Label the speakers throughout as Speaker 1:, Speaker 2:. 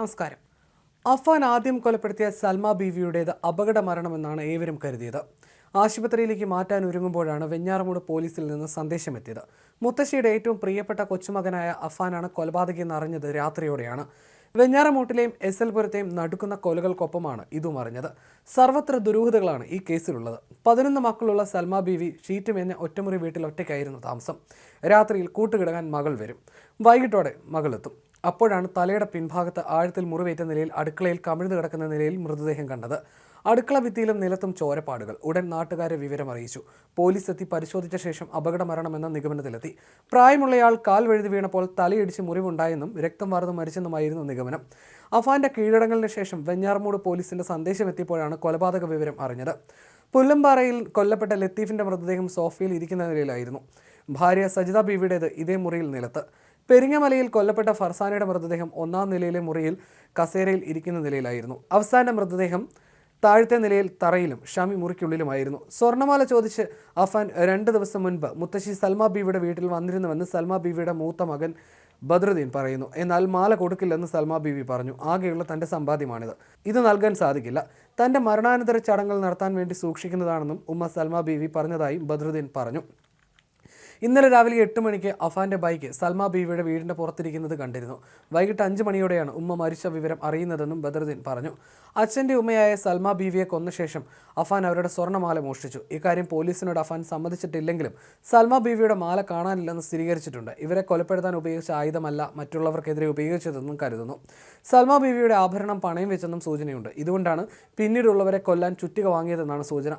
Speaker 1: നമസ്കാരം. അഫാൻ ആദ്യം കൊലപ്പെടുത്തിയ സൽമ ബീവിയുടേത് അപകട മരണമെന്നാണ് ഏവരും കരുതിയത്. ആശുപത്രിയിലേക്ക് മാറ്റാൻ ഒരുങ്ങുമ്പോഴാണ് വെഞ്ഞാറമൂട് പോലീസിൽ നിന്ന് സന്ദേശമെത്തിയത്. മുത്തശ്ശിയുടെ ഏറ്റവും പ്രിയപ്പെട്ട കൊച്ചുമകനായ അഫാനാണ് കൊലപാതകയെന്ന് അറിഞ്ഞത് രാത്രിയോടെയാണ്. വെഞ്ഞാറമൂട്ടിലെയും എസ് എൽ പുരത്തെയും നടുക്കുന്ന കൊലകൾക്കൊപ്പമാണ് ഇതും അറിഞ്ഞത്. സർവത്ര ദുരൂഹതകളാണ് ഈ കേസിലുള്ളത്. പതിനൊന്ന് മക്കളുള്ള സൽമ ബീവി ഷീറ്റ് മേഞ്ഞ ഒറ്റമുറി വീട്ടിൽ ഒറ്റയ്ക്കായിരുന്നു താമസം. രാത്രിയിൽ കൂട്ടുകിടങ്ങാൻ മകൾ വരും. വൈകിട്ടോടെ മകളെത്തും. അപ്പോഴാണ് തലയുടെ പിൻഭാഗത്ത് ആഴത്തിൽ മുറിവേറ്റ നിലയിൽ അടുക്കളയിൽ കമിഴ്ന്നു കിടക്കുന്ന നിലയിൽ മൃതദേഹം കണ്ടത്. അടുക്കള ഭിത്തിയിലും നിലത്തും ചോരപ്പാടുകൾ. ഉടൻ നാട്ടുകാരെ വിവരം അറിയിച്ചു. പോലീസ് എത്തി പരിശോധിച്ച ശേഷം അപകടമരണമെന്ന നിഗമനത്തിലെത്തി. പ്രായമുള്ളയാൾ കാൽ വഴുതി വീണപ്പോൾ തലയിടിച്ച് മുറിവുണ്ടായെന്നും രക്തം വാർന്ന് മരിച്ചെന്നുമായിരുന്നു നിഗമനം. അഫാന്റെ കീഴടങ്ങലിന് ശേഷം വെഞ്ഞാർമൂട് പോലീസിന്റെ സന്ദേശം എത്തിയപ്പോഴാണ് കൊലപാതക വിവരം അറിഞ്ഞത്. പുല്ലമ്പാറയിൽ കൊല്ലപ്പെട്ട ലത്തീഫിന്റെ മൃതദേഹം സോഫയിൽ ഇരിക്കുന്ന നിലയിലായിരുന്നു. ഭാര്യ സജിത ബീവിയുടേത് ഇതേ മുറിയിൽ നിലത്ത്. പെരിങ്ങമലയിൽ കൊല്ലപ്പെട്ട ഫർസാനയുടെ മൃതദേഹം ഒന്നാം നിലയിലെ മുറിയിൽ കസേരയിൽ ഇരിക്കുന്ന നിലയിലായിരുന്നു. അവസാന മൃതദേഹം താഴത്തെ നിലയിൽ തറയിലും ഷമി മുറിക്കുള്ളിലുമായിരുന്നു. സ്വർണമാല ചോദിച്ച് അഫാൻ രണ്ട് ദിവസം മുൻപ് മുത്തശ്ശി സൽമാ ബീവിയുടെ വീട്ടിൽ വന്നിരുന്നുവെന്ന് സൽമാ ബീവിയുടെ മൂത്ത മകൻ ബദ്രുദ്ദീൻ പറയുന്നു. എന്നാൽ മാല കൊടുക്കില്ലെന്ന് സൽമാ ബീവി പറഞ്ഞു. ആകെയുള്ള തന്റെ സമ്പാദ്യമാണിത്. ഇത് നൽകാൻ സാധിക്കില്ല. തന്റെ മരണാനന്തര ചടങ്ങുകൾ നടത്താൻ വേണ്ടി സൂക്ഷിക്കുന്നതാണെന്നും ഉമ്മ സൽമാ ബീവി പറഞ്ഞതായും ബദ്രുദ്ദീൻ പറഞ്ഞു. ഇന്നലെ രാവിലെ എട്ട് മണിക്ക് അഫാന്റെ ബൈക്ക് സൽമ ബീവിയുടെ വീടിന്റെ പുറത്തിരിക്കുന്നത് കണ്ടിരുന്നു. വൈകിട്ട് അഞ്ച് മണിയോടെയാണ് ഉമ്മ മരിച്ച വിവരം അറിയുന്നതെന്നും ബദറുദ്ദീൻ പറഞ്ഞു. അച്ഛന്റെ ഉമ്മയായ സൽമ ബീവിയെ കൊന്ന ശേഷം അഫാൻ അവരുടെ സ്വർണമാല മോഷ്ടിച്ചു. ഇക്കാര്യം പോലീസിനോട് അഫാൻ സമ്മതിച്ചിട്ടില്ലെങ്കിലും സൽമ ബീവിയുടെ മാല കാണാനില്ലെന്ന് സ്ഥിരീകരിച്ചിട്ടുണ്ട്. ഇവരെ കൊലപ്പെടുത്താൻ ഉപയോഗിച്ച ആയുധമല്ല മറ്റുള്ളവർക്കെതിരെ ഉപയോഗിച്ചതെന്നും കരുതുന്നു. സൽമ ബീവിയുടെ ആഭരണം പണയം വെച്ചെന്നും സൂചനയുണ്ട്. ഇതുകൊണ്ടാണ് പിന്നീടുള്ളവരെ കൊല്ലാൻ ചുറ്റിക വാങ്ങിയതെന്നാണ് സൂചന.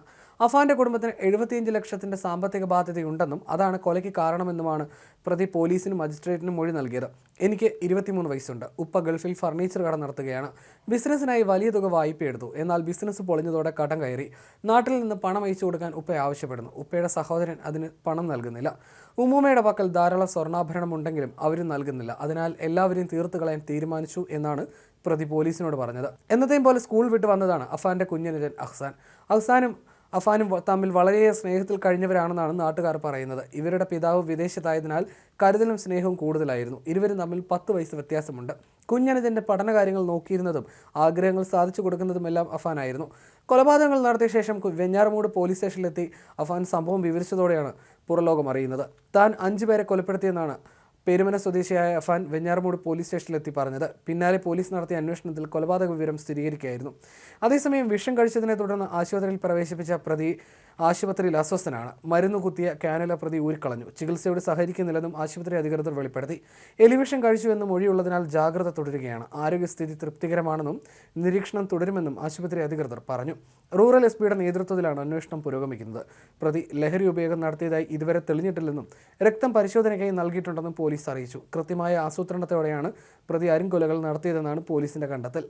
Speaker 1: അഫാന്റെ കുടുംബത്തിന് എഴുപത്തിയഞ്ച് ലക്ഷത്തിന്റെ സാമ്പത്തിക ബാധ്യതയുണ്ടെന്നും അതാണ് കൊലയ്ക്ക് കാരണമെന്നുമാണ് പ്രതി പോലീസിനും മജിസ്ട്രേറ്റിനും മൊഴി നൽകിയത്. എനിക്ക് ഇരുപത്തിമൂന്ന് വയസ്സുണ്ട്. ഉപ്പ ഗൾഫിൽ ഫർണിച്ചർ കട നടത്തുകയാണ്. ബിസിനസ്സിനായി വലിയ തുക വായ്പയെടുത്തു എന്നാൽ ബിസിനസ് പൊളിഞ്ഞതോടെ കടം കയറി. നാട്ടിൽ നിന്ന് പണം അയച്ചു കൊടുക്കാൻ ഉപ്പ ആവശ്യപ്പെടുന്നു. ഉപ്പയുടെ സഹോദരൻ അതിന് പണം നൽകുന്നില്ല. ഉമ്മൂമ്മയുടെ പക്കൽ ധാരാളം സ്വർണാഭരണം ഉണ്ടെങ്കിലും അവരും നൽകുന്നില്ല. അതിനാൽ എല്ലാവരെയും തീർത്തു കളയാൻ തീരുമാനിച്ചു എന്നാണ് പ്രതി പോലീസിനോട് പറഞ്ഞത്. എന്നത്തെയും പോലെ സ്കൂൾ വിട്ട് വന്നതാണ് അഫാന്റെ കുഞ്ഞനുജൻ അഹ്സാൻ. അഹ്സാനും അഫാനും തമ്മിൽ വളരെ സ്നേഹത്തിൽ കഴിഞ്ഞവരാണെന്നാണ് നാട്ടുകാർ പറയുന്നത്. ഇവരുടെ പിതാവ് വിദേശത്തായതിനാൽ കരുതലും സ്നേഹവും കൂടുതലായിരുന്നു. ഇരുവരും തമ്മിൽ പത്ത് വയസ്സ് വ്യത്യാസമുണ്ട്. കുഞ്ഞനുജന്റെ പഠനകാര്യങ്ങൾ നോക്കിയിരുന്നതും ആഗ്രഹങ്ങൾ സാധിച്ചു കൊടുക്കുന്നതുമെല്ലാം അഫാനായിരുന്നു. കൊലപാതകങ്ങൾ നടത്തിയ ശേഷം വെഞ്ഞാറമൂട് പോലീസ് സ്റ്റേഷനിലെത്തി അഫാൻ സംഭവം വിവരിച്ചതോടെയാണ് പുറലോകം അറിയുന്നത്. താൻ അഞ്ചു പേരെ കൊലപ്പെടുത്തിയെന്നാണ് പെരുമന സ്വദേശിയായ അഫാൻ വെഞ്ഞാറമൂട് പോലീസ് സ്റ്റേഷനിലെത്തി പറഞ്ഞത്. പിന്നാലെ പോലീസ് നടത്തിയ അന്വേഷണത്തിൽ കൊലപാതക വിവരം സ്ഥിരീകരിക്കുകയായിരുന്നു. അതേസമയം വിഷം കഴിച്ചതിനെ തുടർന്ന് ആശുപത്രിയിൽ പ്രവേശിപ്പിച്ച പ്രതി ആശുപത്രിയിൽ അസ്വസ്ഥനാണ്. മരുന്ന് കുത്തിയ കാനല പ്രതി ഊരിക്കളഞ്ഞു. ചികിത്സയോട് സഹകരിക്കുന്നില്ലെന്നും ആശുപത്രി അധികൃതർ വെളിപ്പെടുത്തി. എലിവിഷം കഴിച്ചുവെന്നും മൊഴിയുള്ളതിനാൽ ജാഗ്രത തുടരുകയാണ്. ആരോഗ്യസ്ഥിതി തൃപ്തികരമാണെന്നും നിരീക്ഷണം തുടരുമെന്നും ആശുപത്രി അധികൃതർ പറഞ്ഞു. റൂറൽ എസ് പിയുടെ നേതൃത്വത്തിലാണ് അന്വേഷണം പുരോഗമിക്കുന്നത്. പ്രതി ലഹരി ഉപയോഗം നടത്തിയതായി ഇതുവരെ തെളിഞ്ഞിട്ടില്ലെന്നും രക്തം പരിശോധനയ്ക്കായി നൽകിയിട്ടുണ്ടെന്നും പോലീസ് അറിയിച്ചു. കൃത്യമായ ആസൂത്രണത്തോടെയാണ് പ്രതി അരുംകൊലകൾ നടത്തിയതെന്നാണ് പോലീസിന്റെ കണ്ടെത്തൽ.